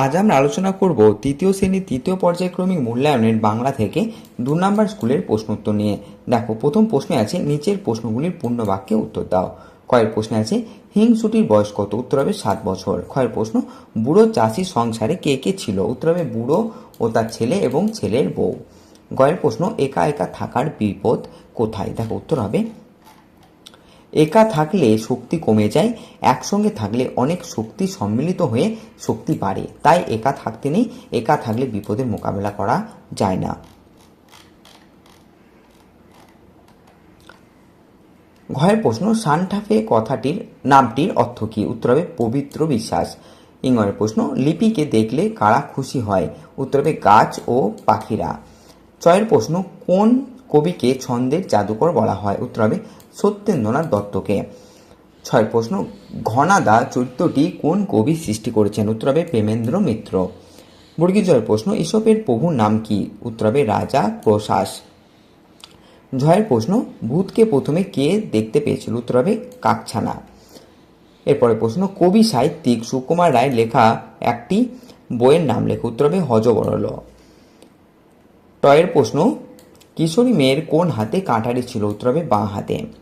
আজ আমরা আলোচনা করব তৃতীয় শ্রেণির তৃতীয় পর্যায়ক্রমিক মূল্যায়নের বাংলা থেকে দু নম্বর স্কুলের প্রশ্ন উত্তর নিয়ে। দেখো, প্রথম প্রশ্নে আছে, নিচের প্রশ্নগুলির পূর্ণ বাক্যে উত্তর দাও। কয়ের প্রশ্নে আছে, হিংসুটির বয়স কত? উত্তর হবে সাত বছর। ক্ষয়ের প্রশ্ন, বুড়ো চাষির সংসারে কে কে ছিল? উত্তর হবে বুড়ো ও তার ছেলে এবং ছেলের বউ। গয়ের প্রশ্ন, একা একা থাকার বিপদ কোথায়? দেখো, উত্তর হবে একা থাকলে শক্তি কমে যায়, একসঙ্গে থাকলে অনেক শক্তি সম্মিলিত হয়ে শক্তি বাড়ে। তাই একা থাকতে নেই, একা থাকলে বিপদের মোকাবেলা করা যায় না। ঘয়ের প্রশ্ন সান্টাফে কথাটির নামটির অর্থ কী? উত্তর হবে, পবিত্র বিশ্বাস। ইঙ্গরের প্রশ্ন, লিপিকে দেখলে কারা খুশি হয়? উত্তর হবে, গাছ ও পাখিরা। চয়ের প্রশ্ন, কোন কবিকে ছন্দের জাদুকর বলা হয়? উত্তর হবে সত্যেন্দ্রনাথ দত্তকে। ছয় প্রশ্ন, ঘনাদা চরিত্রটি কোন কবি সৃষ্টি করেছেন? উত্তর হবে প্রেমেন্দ্র মিত্র। বর্গীর জয়ের প্রশ্ন ইসপের প্রভুর নাম কি? উত্তর হবে রাজা প্রশাস জয়ের প্রশ্ন, ভূতকে প্রথমে কে দেখতে পেয়েছিল? উত্তর হবে কাকছানা। এরপরে প্রশ্ন, কবি সাহিত্যিক সুকুমার রায় লেখা একটি বইয়ের নাম লেখা। উত্তর হবে হজবরল। টয়ের প্রশ্ন, কিশোরী মেয়ের কোন হাতে কাঁটারি ছিল? উত্তর হবে বাঁ হাতে।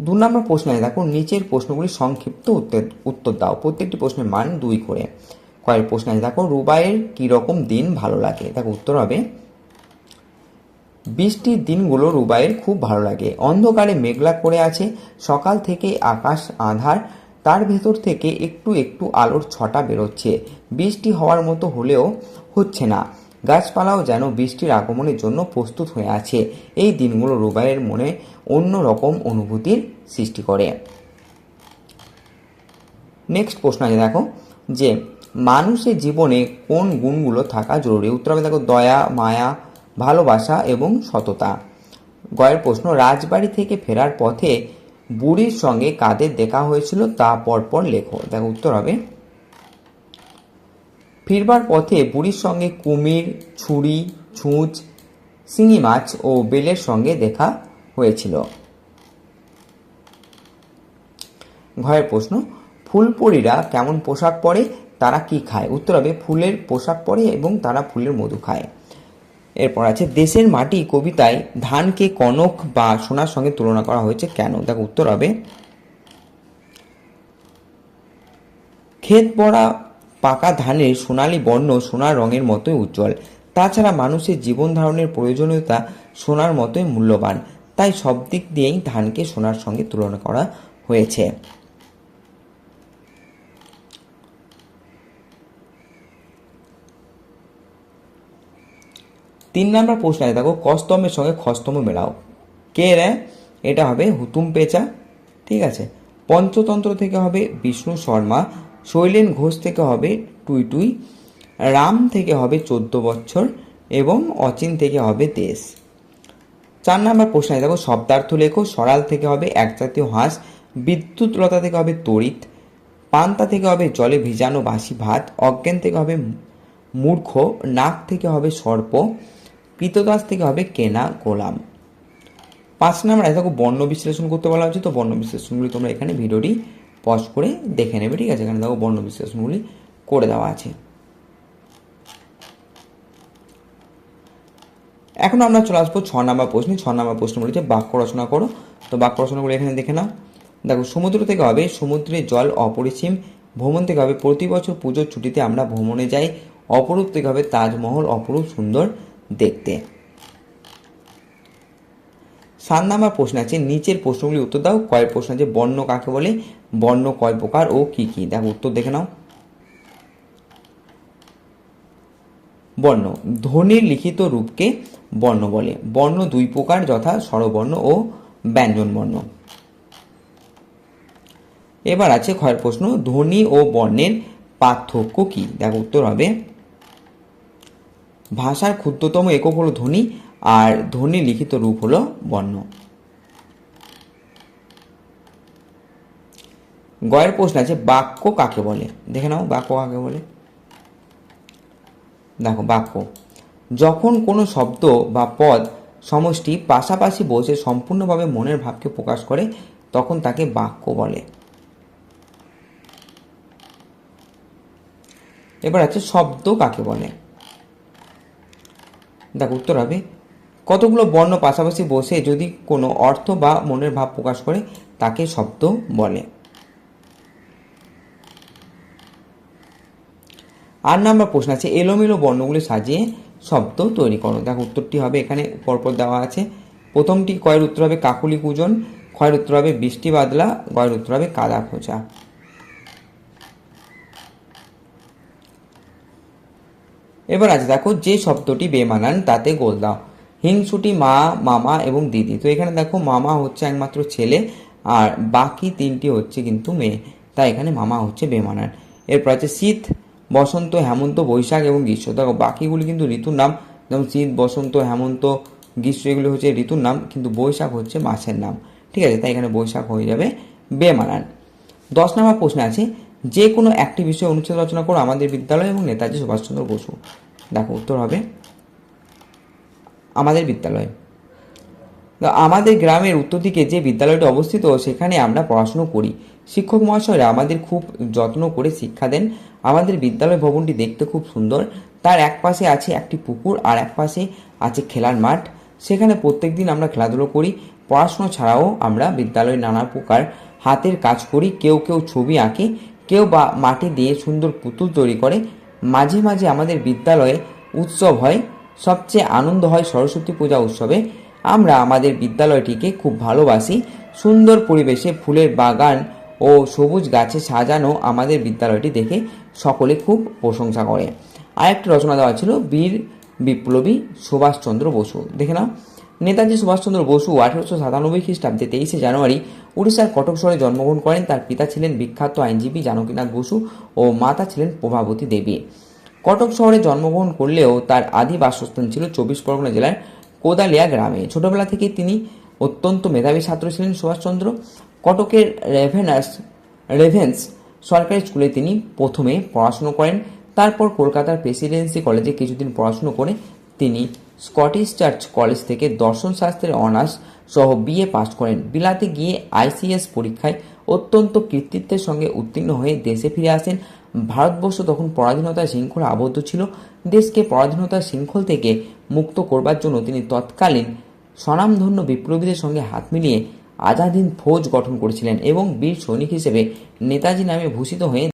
দু নম্বর প্রশ্নে দেখো, নিচের প্রশ্নগুলি সংক্ষিপ্ত উত্তর উত্তর দাও। প্রত্যেকটি প্রশ্নের মান দুই করে। কয়ের প্রশ্ন আছে, দেখো, রুবাইয়ের কীরকম দিন ভালো লাগে? দেখো, উত্তর হবে, বৃষ্টির দিনগুলো রুবাইয়ের খুব ভালো লাগে। অন্ধকারে মেঘলা করে আছে, সকাল থেকে আকাশ আধার, তার ভেতর থেকে একটু একটু আলোর ছটা বেরোচ্ছে। বৃষ্টি হওয়ার মতো হলেও হচ্ছে না। গাছপালাও যেন বৃষ্টির আগমনের জন্য প্রস্তুত হয়ে আছে। এই দিনগুলো রুবাইয়ের মনে অন্য রকম অনুভূতির সৃষ্টি করে। নেক্সট প্রশ্ন আছে, দেখো, যে মানুষের জীবনে কোন গুণগুলো থাকা জরুরি? উত্তর হবে, দেখো, দয়া, মায়া, ভালোবাসা এবং সততা। গয়ের প্রশ্ন, রাজবাড়ি থেকে ফেরার পথে বুড়ির সঙ্গে কাদের দেখা হয়েছিল? তা পরপর লেখো। দেখো, উত্তর হবে ফিরবার পথে বুড়ির সঙ্গে কুমির, ছুরি, ছুঁচ, শিঙি মাছ ও বেলের সঙ্গে দেখা হয়েছিল। ঘয়ের প্রশ্ন, ফুলপরীরা কেমন পোশাক পরে, তারা কি খায়? উত্তর হবে, ফুলের পোশাক পরে এবং তারা ফুলের মধু খায়। এরপর আছে, দেশের মাটি কবিতায় ধানকে কনক বা সোনার সঙ্গে তুলনা করা হয়েছে কেন? দেখো, উত্তর হবে, ক্ষেত পড়া পাকা ধানের সোনালী বর্ণ সোনার রঙের মতোই উজ্জ্বল। তাছাড়া মানুষের জীবন ধারণের প্রয়োজনীয়তা সোনার মতোই মূল্যবান। তাই সব দিক দিয়েই ধানকে সোনার সঙ্গে তুলনা করা হয়েছে। তিন নম্বর প্রশ্ন আছে দেখো, কস্তমের সঙ্গে খস্তম মেলাও। কে রে? এটা হবে হুতুম পেঁচা। ঠিক আছে। পঞ্চতন্ত্র থেকে হবে বিষ্ণু শর্মা। শৈলেন ঘোষ থেকে হবে টুই টুই, রাম থেকে হবে চোদ্দ বছর এবং অচিন থেকে হবে দেশ চার নম্বর প্রশ্ন দেখো শব্দার্থ লেখো, সরাল থেকে হবে একজাতীয় হাঁস, বিদ্যুৎলতা থেকে হবে তড়িৎ, পান্তা থেকে হবে জলে ভিজানো বাসি ভাত, অজ্ঞান থেকে হবে মূর্খ, নাক থেকে হবে সর্প, কৃতদাস থেকে হবে কেনা গোলাম। পাঁচ নাম্বার দেখো বর্ণ বিশ্লেষণ করতে বলা হচ্ছে, তো বর্ণ বিশ্লেষণগুলি তোমরা এখানে ভিডিওটি পজ করে দেখে নেবে, ঠিক আছে? এখানে দেখো বর্ণ বিশ্লেষণগুলি করে দেওয়া আছে। এখন আমরা চলে আসব ছ নম্বর প্রশ্নে। ছ নম্বর প্রশ্ন বলেছে বাক্য রচনা করো। তো বাক্য রচনাগুলো এখানে দেখে নাও। দেখো, সমুদ্র থেকে হবে সমুদ্রের জল অপরিসীম। ভ্রমণ থেকে হবে প্রতি বছর পুজোর ছুটিতে আমরা ভ্রমণে যাই। অপরূপ থেকে হবে তাজমহল অপরূপ সুন্দর দেখতে। সাত নাম্বার প্রশ্ন আছে, নিচের প্রশ্নগুলি উত্তর দাও। কয় প্রশ্ন আছে, বর্ণ কাকে বলে? বর্ণ কয় প্রকার ও কি কি? দেখো, উত্তর দেখে নাও। বর্ণ, ধ্বনির লিখিত রূপকে বর্ণ বলে। বর্ণ দুই প্রকার, যথা স্বরবর্ণ ও ব্যঞ্জন বর্ণ। এবার আছে ক্ষয়ের প্রশ্ন, ধ্বনি ও বর্ণের পার্থক্য কি? দেখো, উত্তর হবে, ভাষার ক্ষুদ্রতম একক হলো ধ্বনি আর ধ্বনি লিখিত রূপ হলো বর্ণ। গয়ের প্রশ্ন আছে, বাক্য কাকে বলে? দেখে নাও, বাক্য কাকে বলে? দেখো, বাক্য। যখন কোনো শব্দ বা পদ সমষ্টি পাশাপাশি বসে সম্পূর্ণভাবে মনের ভাবকে প্রকাশ করে, তখন তাকে বাক্য বলে। এবার আছে, শব্দ কাকে বলে? দেখো, উত্তর হবে কতগুলো বর্ণ পাশাপাশি বসে যদি কোনো অর্থ বা মনের ভাব প্রকাশ করে, তাকে শব্দ বলে। আর নাম্বার প্রশ্ন আছে, এলোমেলো বর্ণগুলি সাজিয়ে শব্দ তৈরি করো। দেখো, উত্তরটি হবে, এখানে পরপর দেওয়া আছে। প্রথমটি কয়ের উত্তর হবে কাকুলি কুজন, ক্ষয়ের উত্তর হবে বৃষ্টি বাদলা গয়ের উত্তর হবে কাদা খোঁচা। এবার আছে, দেখো, যে শব্দটি বেমানান, তাতে গোল দাও। হিংসুটি মা, মামা এবং দিদি। তো এখানে দেখো মামা হচ্ছে একমাত্র ছেলে আর বাকি তিনটি হচ্ছে কিন্তু মেয়ে। তাই এখানে মামা হচ্ছে বেমানান। এরপর আছে শীত, বসন্ত, হেমন্ত, বৈশাখ এবং গ্রীষ্ম। দেখো বাকিগুলি কিন্তু ঋতুর নাম। যেমন শীত, বসন্ত, হেমন্ত, গ্রীষ্ম এগুলি হচ্ছে ঋতুর নাম, কিন্তু বৈশাখ হচ্ছে মাসের নাম। ঠিক আছে, তাই এখানে বৈশাখ হয়ে যাবে বেমানান। দশ নম্বর প্রশ্ন আছে, যে কোনো একটি বিষয়ে অনুচ্ছেদ রচনা করো আমাদের বিদ্যালয় এবং নেতাজি সুভাষচন্দ্র বসু। দেখো উত্তর হবে আমাদের বিদ্যালয়। তো আমাদের গ্রামের উত্তর দিকে যে বিদ্যালয়টি অবস্থিত, সেখানে আমরা পড়াশুনো করি। শিক্ষক মহাশয়রা আমাদের খুব যত্ন করে শিক্ষা দেন। আমাদের বিদ্যালয় ভবনটি দেখতে খুব সুন্দর। তার এক পাশে আছে একটি পুকুর, আর এক পাশে আছে খেলার মাঠ। সেখানে প্রত্যেকদিন আমরা খেলাধুলো করি। পড়াশুনো ছাড়াও আমরা বিদ্যালয়ে নানা প্রকার হাতের কাজ করি। কেউ কেউ ছবি আঁকে, কেউ বা মাটি দিয়ে সুন্দর পুতুল তৈরি করে। মাঝে মাঝে আমাদের বিদ্যালয়ে উৎসব হয়। সবচেয়ে আনন্দ হয় সরস্বতী পূজা উৎসবে। আমরা আমাদের বিদ্যালয়টিকে খুব ভালোবাসি। সুন্দর পরিবেশে ফুলের বাগান ও সবুজ গাছে সাজানো আমাদের বিদ্যালয়টি দেখে সকলে খুব প্রশংসা করে। আরেকটি রচনা দেওয়া ছিল বীর বিপ্লবী সুভাষচন্দ্র বসু। দেখে নাও। নেতাজি সুভাষচন্দ্র বসু আঠেরোশো সাতানব্বই খ্রিস্টাব্দে তেইশে জানুয়ারি উড়িষ্যার কটক শহরে জন্মগ্রহণ করেন। তার পিতা ছিলেন বিখ্যাত আইনজীবী জানকীনাথ বসু ও মাতা ছিলেন প্রভাবতী দেবী। কটক শহরে জন্মগ্রহণ করলেও তার আদি বাসস্থান ছিল চব্বিশ পরগনা জেলার কোদালিয়া গ্রামে। ছোটবেলা থেকে তিনি অত্যন্ত মেধাবী ছাত্র ছিলেন সুভাষচন্দ্র। কটকের রেভেনাস, রেভেন্স সরকারি স্কুলে তিনি প্রথমে পড়াশুনো করেন। তারপর কলকাতার প্রেসিডেন্সি কলেজে কিছুদিন পড়াশুনো করে তিনি স্কটিশ চার্চ কলেজ থেকে দর্শন শাস্ত্রের অনার্স সহ বিএ পাশ করেন। বিলাতে গিয়ে আইসিএস পরীক্ষায় অত্যন্ত কৃতিত্বের সঙ্গে উত্তীর্ণ হয়ে দেশে ফিরে আসেন। ভারতবর্ষ তখন পরাধীনতার শৃঙ্খলে আবদ্ধ ছিল। দেশকে পরাধীনতার শৃঙ্খল থেকে মুক্ত করবার জন্য তিনি তৎকালীন স্বনামধন্য বিপ্লবীদের সঙ্গে হাত মিলিয়ে আজাদিন ফৌজ গঠন করেছিলেন এবং বীর সৈনিক হিসেবে নেতাজি নামে ভূষিত হয়ে